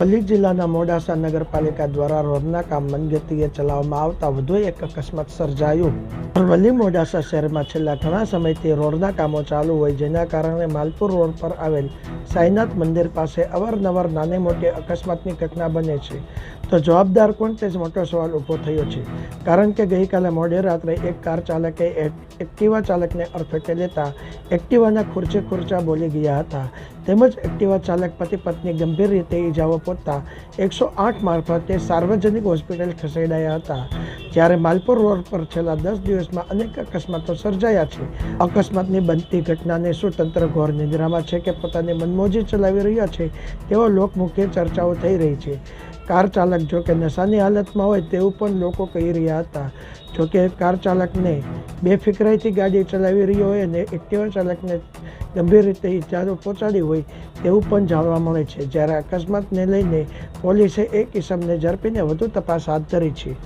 અરવલ્લી જિલ્લાના મોડાસા નગરપાલિકા દ્વારા રોડના કામ મનગતિએ ચલાવવામાં આવતા વધુ એક અકસ્માત સર્જાયું. અરવલ્લી મોડાસા શહેરમાં છેલ્લા ઘણા સમયથી રોડના કામો ચાલુ હોય જેના કારણે માલપુર રોડ પર આવેલ સાઈનાથ મંદિર પાસે અવારનવાર નાની મોટી અકસ્માતની ઘટના બને છે. તો જવાબદાર કોણ તે જ મોટો સવાલ ઊભો થયો છે. કારણ કે ગઈકાલે મોડે રાત્રે એક કાર ચાલકે એક- એક્ટિવા ચાલકને અડફેટે લેતા એક્ટિવાના ખુરચે ખુરચા બોલી ગયા હતા. તેમજ એક્ટિવા ચાલક પતિ પત્ની ગંભીર રીતે ઈજાઓ પહોંચતા એકસો આઠ મારફતે સાર્વજનિક હોસ્પિટલ ખસેડાયા હતા. જ્યારે માલપુર રોડ પર છેલ્લા દસ દિવસમાં અનેક અકસ્માતો સર્જાયા છે. અકસ્માતની બનતી ઘટનાને શું તંત્ર ઘોર નિંદ્રામાં છે કે પોતાની મનમોજી ચલાવી રહ્યા છે તેવો લોકમુખ્ય ચર્ચાઓ થઈ રહી છે. કાર ચાલક જો કે નશાની હાલતમાં હોય તેવું પણ લોકો કહી રહ્યા હતા. જો કે કાર ચાલકને બેફિકરાઈથી ગાડી ચલાવી રહ્યો હોય અને એક્ટિવા ચાલકને ગંભીર રીતે ઇજાઓ પહોંચાડી હોય તેવું પણ જાણવા મળે છે. જ્યારે અકસ્માતને લઈને પોલીસે એક ઇસમને ઝડપીને વધુ તપાસ હાથ ધરી છે.